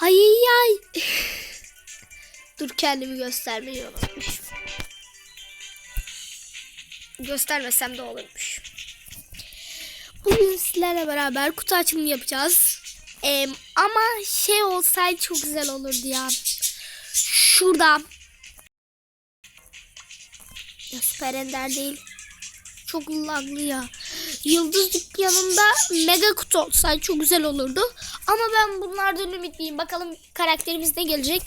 Ay ay. Dur kendimi göstermeyi unutmuşum. Göstermesem de olurmuş. Bugün sizlerle beraber kutu açılımı yapacağız. Ee, ama şey olsaydı çok güzel olurdu ya. Şurada. Süper ender değil. Çok laglı ya. Yıldız dükkanında mega kutu olsaydı çok güzel olurdu. Ama ben bunlardan ümitliyim. Bakalım karakterimiz ne gelecek.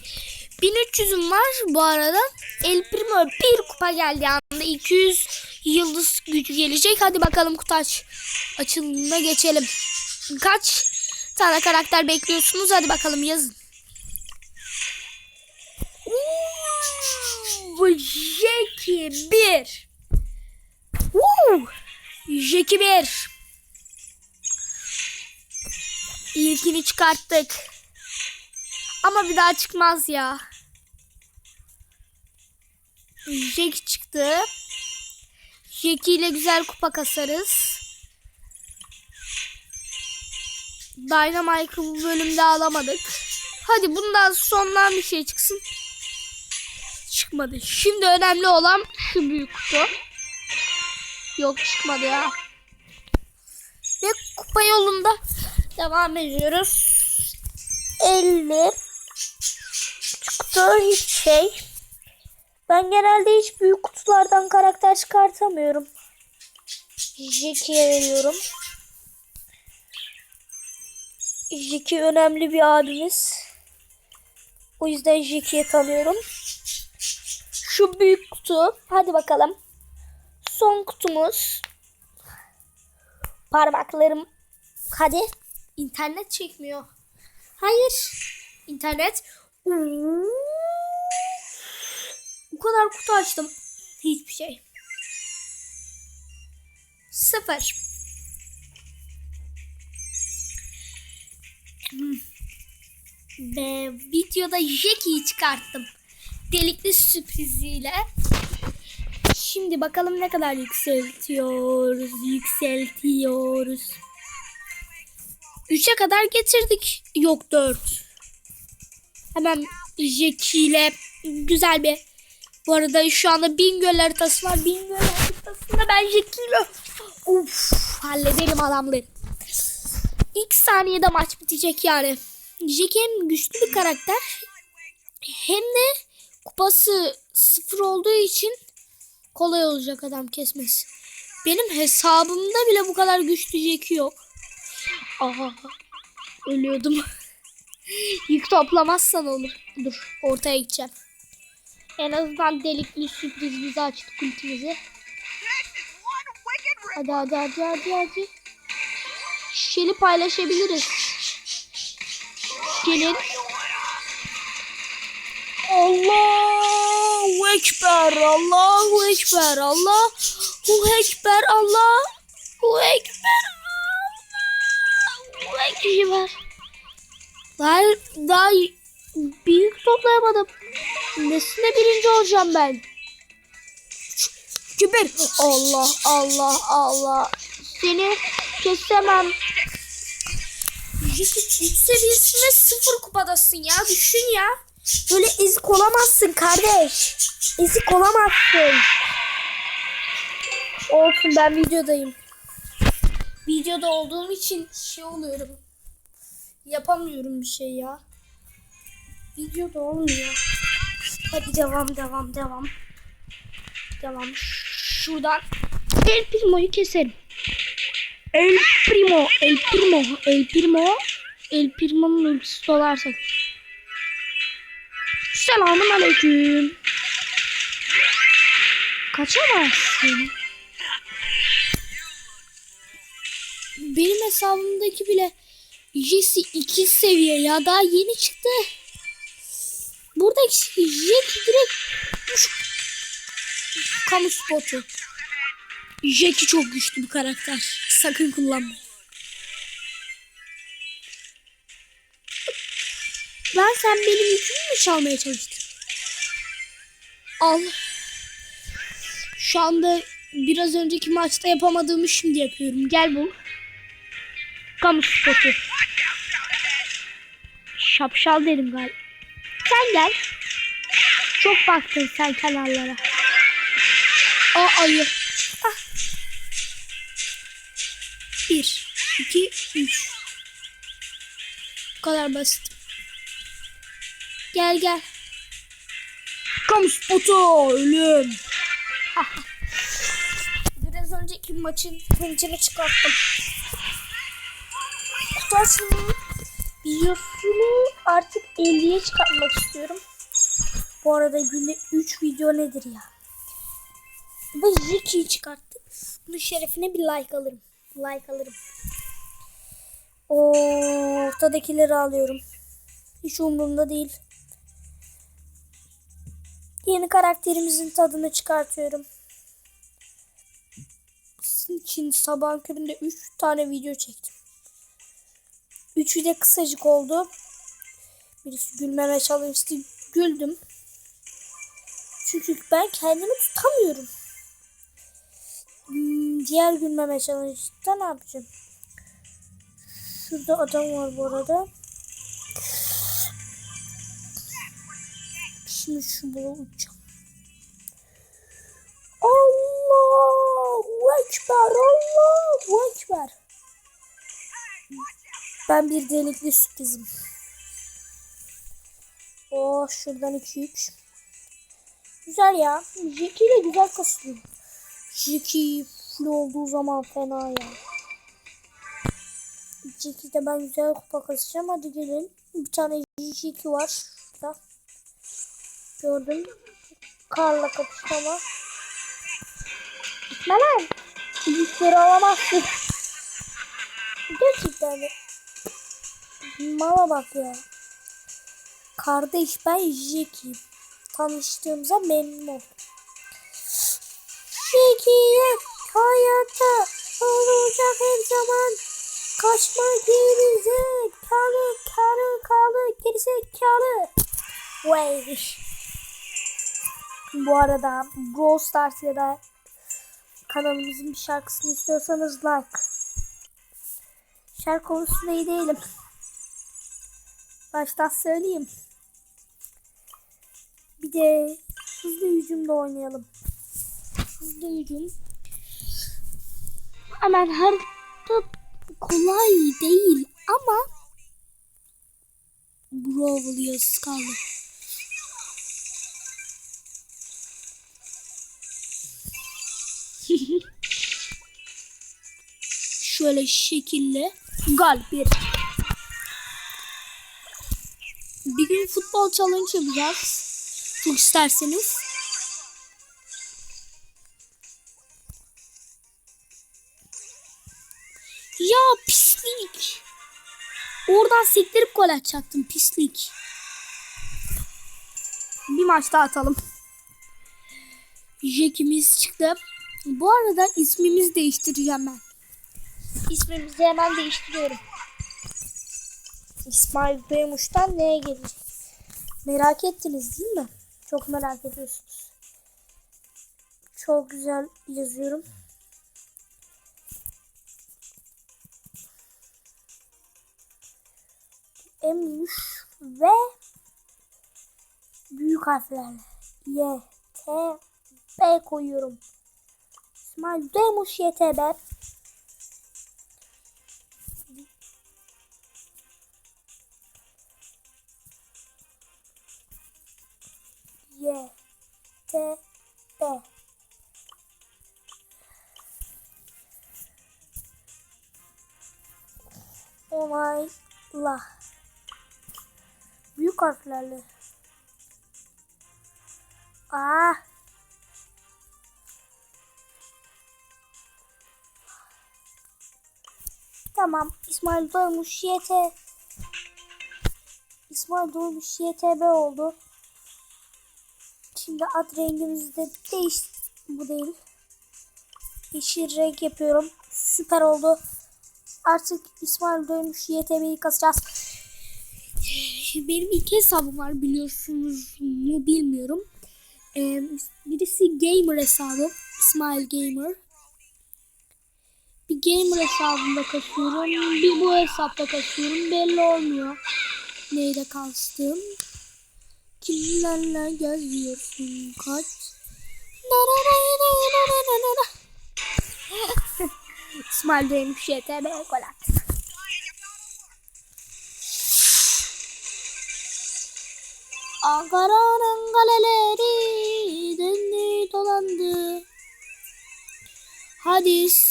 1300'üm var bu arada. El Primo bir kupa geldi anda 200 yıldız gücü gelecek. Hadi bakalım kutu aç. Açılımına geçelim. Kaç tane karakter bekliyorsunuz? Hadi bakalım yazın. Jackie 1. Jackie 1. İlkini çıkarttık. Ama bir daha çıkmaz ya. Jackie çıktı. Jackie ile güzel kupa kasarız. Dynamite'ı bu bölümde alamadık. Hadi bundan sondan bir şey çıksın. Çıkmadı. Şimdi önemli olan şu büyük kutu. Yok çıkmadı ya. Ve kupa yolunda devam ediyoruz. 50 çıktı hiç şey. Ben genelde hiç büyük kutulardan karakter çıkartamıyorum. Jackie'ye veriyorum. Jackie önemli bir abimiz. O yüzden Jackie'ye tanıyorum. Şu büyük kutu. Hadi bakalım. Son kutumuz. Parmaklarım. Hadi. İnternet çekmiyor. Hayır. İnternet. Oo. Bu kadar kutu açtım. Hiçbir şey. Sıfır. Hmm. Ve videoda Jackie'yi çıkarttım. Delikli sürpriziyle. Şimdi bakalım ne kadar yükseltiyoruz. Yükseltiyoruz. 3'e kadar getirdik. Yok 4. Hemen Jackie ile güzel bir bu arada şu anda Bingöl haritası var. Bingöl haritasında ben Jackie ile of halledelim adamları. İlk saniyede maç bitecek yani. Jackie hem güçlü bir karakter hem de kupası sıfır olduğu için kolay olacak adam kesmesi. Benim hesabımda bile bu kadar güçlü Jackie yok. Aha ölüyordum. Yük toplamazsan olur. Dur ortaya gideceğim. En azından delikli sürprizimizi açtık ultimizi. Hadi hadi hadi hadi hadi. Şişeli paylaşabiliriz. Gelin. Allahu Ekber, Allahu Ekber, Allahu Ekber, Allahu Ekber, Allahu Ekber. Daha, daha büyük toplayamadım. Nesine birinci olacağım ben? Kibir. Allah Allah Allah. Seni kesemem. Güç seviyesinde sıfır kupadasın ya. Düşün ya. Böyle ezik olamazsın kardeş. Ezik olamazsın. Olsun ben videodayım. Videoda olduğum için şey oluyorum. Yapamıyorum bir şey ya. Videoda olmuyor. Hadi devam devam devam. Devam. Şuradan El Primo'yu keselim. El Primo, El Primo, El Primo, El Primo'nun ultisi dolarsak. Selamun aleyküm. Kaçamazsın. Benim hesabımdaki bile Jesse 2 seviye ya daha yeni çıktı. Buradaki Jack direkt kamu spotu. Jack'i çok güçlü bir karakter. Sakın kullanmayın. Ben sen benim yükümü mü çalmaya çalıştın? Al. Şu anda biraz önceki maçta yapamadığımı şimdi yapıyorum. Gel bu. Kamu spotu. şapşal dedim galiba. Sen gel. Çok baktın sen kenarlara. Aa ayı. Ah. Bir, iki, üç. Bu kadar basit. Gel gel. Kamu spotu ölüm. Biraz önceki maçın hıncını çıkarttım. Kutu açımı videosunu artık 50'ye çıkartmak istiyorum. Bu arada günde 3 video nedir ya? Ve Jiki'yi çıkarttık. Bunun şerefine bir like alırım. Like alırım. O ortadakileri alıyorum. Hiç umurumda değil. Yeni karakterimizin tadını çıkartıyorum. Sizin için sabahın köründe 3 tane video çektim. Üçü de kısacık oldu. Birisi gülmeme çalıştı. Güldüm. Çünkü ben kendimi tutamıyorum. Hmm, diğer gülmeme çalıştı. Ne yapacağım? Şurada adam var bu arada. Şimdi bola uçacağım. Allahu Ekber, Allahu Ekber. Ben bir delikli sürprizim. Oh şuradan 2-3. Güzel ya. Jackie ile güzel kasılıyor. Jackie full olduğu zaman fena ya. Jackie'de ben güzel kupa kasacağım. Hadi gelin. Bir tane Jackie var şurada. Gördüm. Karla kapıştı ama. Gitme lan. Alamazsın. Gerçekten de. Mala bak ya. Kardeş ben Jackie. Tanıştığımıza memnun oldum. Jackie'ye hayatta olacak her zaman. Kaçma gerize kalı kalı kalı gerisi kalı. Vay. Bu arada Brawl Stars ya da kanalımızın bir şarkısını istiyorsanız like. Şarkı konusunda iyi değilim. Baştan söyleyeyim. Bir de hızlı hücumda oynayalım. Hızlı hücum. Hemen harita kolay değil ama Brawl yazısı kaldı. Şöyle şekilde gal bir. Bir gün futbol challenge yapacağız. Çok isterseniz. Ya pislik. Oradan sektirip gol atacaktım pislik. Bir maç daha atalım. Jack'imiz çıktı. Bu arada ismimizi değiştireceğim ben. İsmimizi hemen değiştiriyorum. İsmail Beymuş'tan neye gelecek? Merak ettiniz değil mi? Çok merak ediyorsunuz. Çok güzel yazıyorum. Emuş ve büyük harflerle Y, T, B koyuyorum. İsmail Demuş YTB. Y, T, B. Onayla. Büyük harflerle. Aa. Tamam. İsmail Doymuş YT. İsmail Doymuş YTB oldu. Şimdi ad rengimizi de değiş... Bu değil. Yeşil renk yapıyorum. Süper oldu. Artık İsmail Doymuş YTB'yi kasacağız. Benim iki hesabım var biliyorsunuz mu bilmiyorum. Ee, birisi gamer hesabı. İsmail Gamer gamer hesabında kasıyorum. Bir bu hesapta kasıyorum. Belli olmuyor. Neyle kastım? Kimlerle geziyorsun kaç? İsmail Bey'in şete be kolat. Ankara'nın kaleleri döndü dolandı. Hadis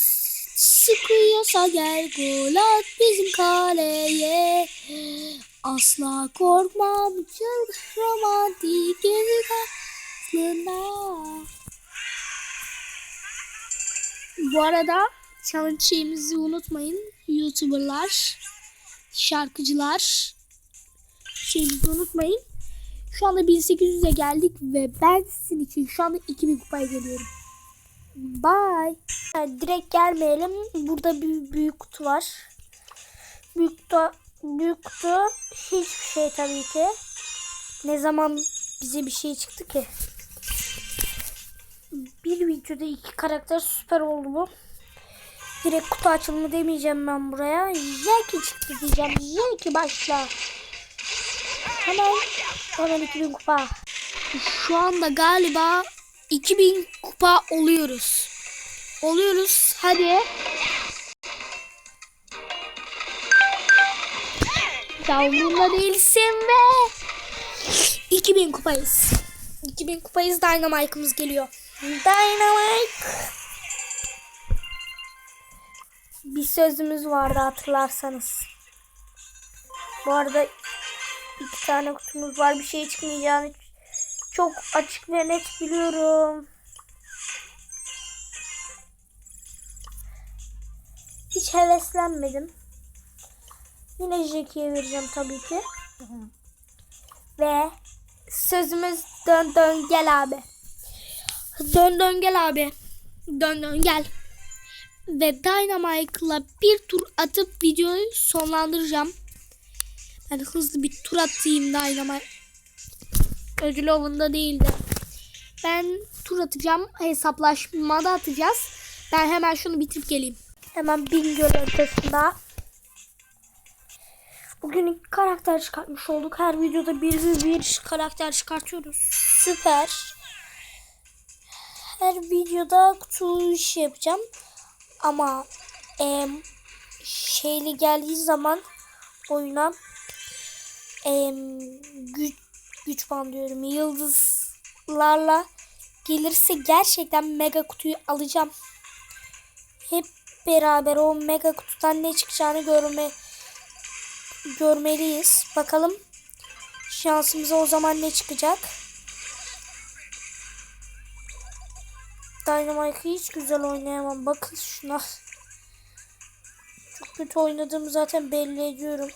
sıkıyorsa gel gol at bizim kaleye. Asla korkmam çılgın romantik gezi aslında. Bu arada challenge unutmayın. Youtuberlar, şarkıcılar şeyimizi unutmayın. Şu anda 1800'e geldik ve ben sizin için şu anda 2000 kupaya geliyorum. Bye. Direkt gelmeyelim. Burada bir büyük kutu var. Büyük kutu, büyük kutu hiçbir şey tabii ki. Ne zaman bize bir şey çıktı ki? Bir videoda iki karakter süper oldu bu. Direkt kutu açılımı demeyeceğim ben buraya. Jackie çıktı diyeceğim. Jackie başla. Hemen hemen 2000 kupa. Şu anda galiba 2000 kupa oluyoruz. Oluyoruz. Hadi. Yavrumda değilsin ve 2000 kupayız. 2000 kupayız Dynamite'ımız geliyor. Dynamite. Bir sözümüz vardı hatırlarsanız. Bu arada iki tane kutumuz var. Bir şey çıkmayacağını çok açık ve net biliyorum. Hiç heveslenmedim. Yine Jackie'ye vereceğim tabii ki. Ve sözümüz dön dön gel abi. Dön dön gel abi. Dön dön gel. Ve Dynamite'la bir tur atıp videoyu sonlandıracağım. Ben hızlı bir tur atayım Dynamite. Ödül avında değildi. Ben tur atacağım. Hesaplaşmada atacağız. Ben hemen şunu bitirip geleyim. Hemen Bingöl ötesinde. Bugün karakter çıkartmış olduk. Her videoda bir bir, bir karakter çıkartıyoruz. Süper. Her videoda kutu işi yapacağım. Ama em, şeyli geldiği zaman oyuna em, güç, güç bandıyorum. Yıldızlarla gelirse gerçekten mega kutuyu alacağım. Hep beraber o mega kutudan ne çıkacağını görme görmeliyiz. Bakalım şansımıza o zaman ne çıkacak. Dynamite'ı hiç güzel oynayamam. Bakın şuna. Çok kötü oynadığımı zaten belli ediyorum.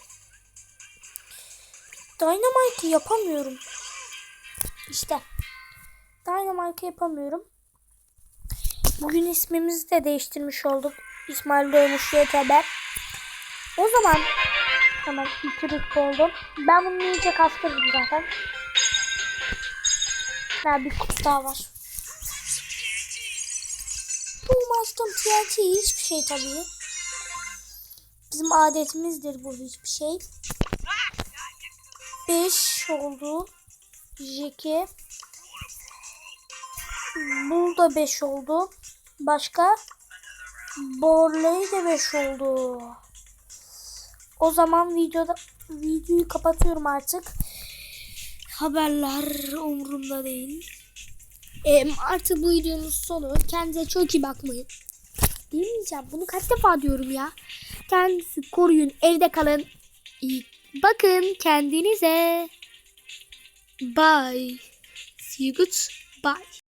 Dynamite'ı yapamıyorum. İşte. Dynamite'ı yapamıyorum. Bugün ismimizi de değiştirmiş olduk. İsmail Dövmüş YTB. O zaman hemen rütbe oldum. Ben bunu iyice kastırdım zaten. Ha, bir kutu daha var. Bu açtım TNT hiçbir şey tabii. Bizim adetimizdir bu hiçbir şey. 5 oldu. Jeki. Burada 5 oldu. Başka? Borley de 5 oldu. O zaman videoda videoyu kapatıyorum artık. Haberler umurumda değil. Em, artık bu videonun sonu. Kendinize çok iyi bakmayın. Demeyeceğim. Bunu kaç defa diyorum ya. Kendinizi koruyun. Evde kalın. İyi bakın kendinize. Bye. See you good. Bye.